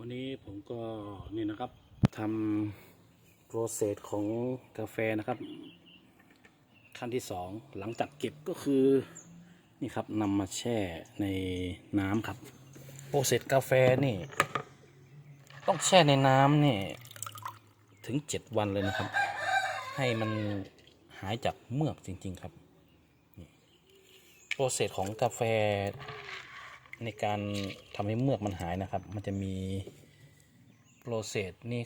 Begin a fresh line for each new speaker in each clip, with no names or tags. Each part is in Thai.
วันนี้ผมก็นี่นะครับทำโปรเซสของกาแฟนะครับ ขั้นที่สองหลังจากเก็บก็คือนี่ครับนำมาแช่ในน้ำครับ โปรเซสกาแฟนี่ ต้องแช่ในน้ำนี่ถึงเจ็ดวันเลยนะครับ ให้มันหายจากเมือกจริง ๆ ครับโปรเซสของกาแฟ ในการทำให้เมือกมันหายนะครับ มันจะมีโปรเซสนี่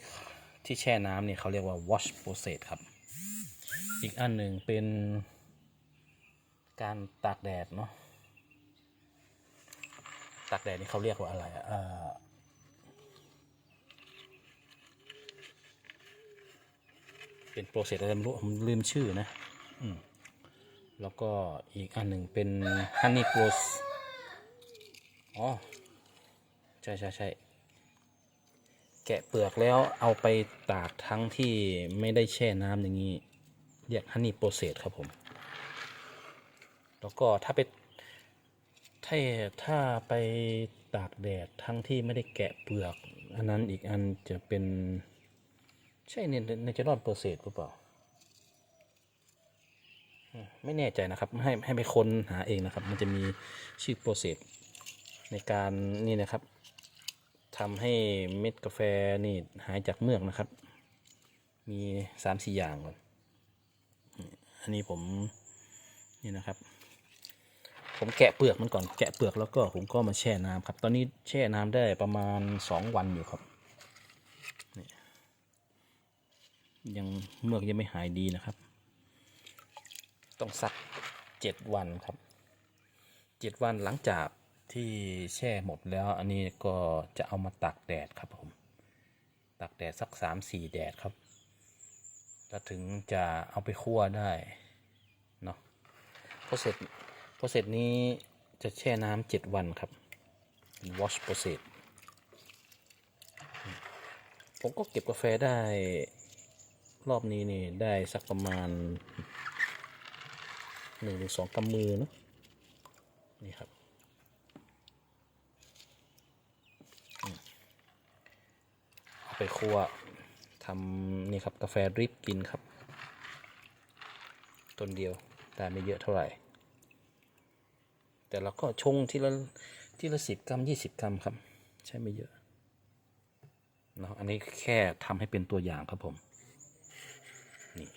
ที่แช่น้ำเนี่ยเขาเรียกว่า wash process ครับ อีกอันหนึ่งเป็นการตากแดดเนาะ ตากแดดนี่เขาเรียกว่าอะไรอะเอ่อเป็นโปรเซสอะไรไม่รู้ผมลืมชื่อนะอแล้วก็อีกอันหนึ่งเป็น honey process อ๋อ ใช่ใช่ใช่แกะเปลือกแล้วเอาไปตากทั้งที่ไม่ได้แช่น้ำอย่างนี้ เรียกฮันนี่โปรเซสครับผม แล้วก็ถ้าไปถ้าถ้าไปตากแดดทั้งที่ไม่ได้แกะเปลือก อันนั้นอีกอันจะเป็นใช่เนเนจอรัลโปรเซสหรือเปล่า ไม่แน่ใจนะครับ ให้ให้ไปค้นหาเองนะครับ มันจะมีชื่อโปรเซส ในการนี่นะครับทำให้เม็ดกาแฟนี่หายจากเมือกนะครับ มีสามสี่อย่างก่อนอันนี้ผมนี่นะครับ ผมแกะเปลือกมันก่อนแกะเปลือกแล้วก็ผมก็มาแช่น้ำครับ ตอนนี้แช่น้ำได้ประมาณสองวันอยู่ครับยังเมือกยังไม่หายดีนะครับ ต้องสักเจ็ดวันครับเจ็ดวันหลังจาก ที่แช่หมดแล้วอันนี้ก็จะเอามาตากแดดครับผมตากแดดสักสามสี่แดดครับแล้วถึงจะเอาไปคั่วได้เนาะพอเสร็จพอเสร็จนี้จะแช่น้ำเจ็ดวันครับ wash process ผมก็เก็บกาแฟได้รอบนี้นี่ได้สักประมาณหนึ่งหรือสองกำมือเนาะนี่ครับ เอา ไปคั่วทำนี่ครับกาแฟริปกินครับ ต้นเดียวแต่ไม่เยอะเท่าไหร่ แต่เราก็ชงทีละทีละสิบกรัมยี่สิบกรัมครับ ใช่ไม่เยอะเนาะอันนี้แค่ทำให้เป็นตัวอย่างครับผมนี่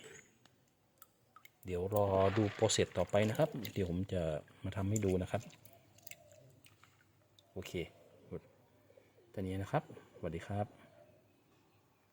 เดี๋ยวรอดูโปรเซสต่อไปนะครับ เดี๋ยวผมจะมาทำให้ดูนะครับ โอเคตอนนี้นะครับสวัสดีครับ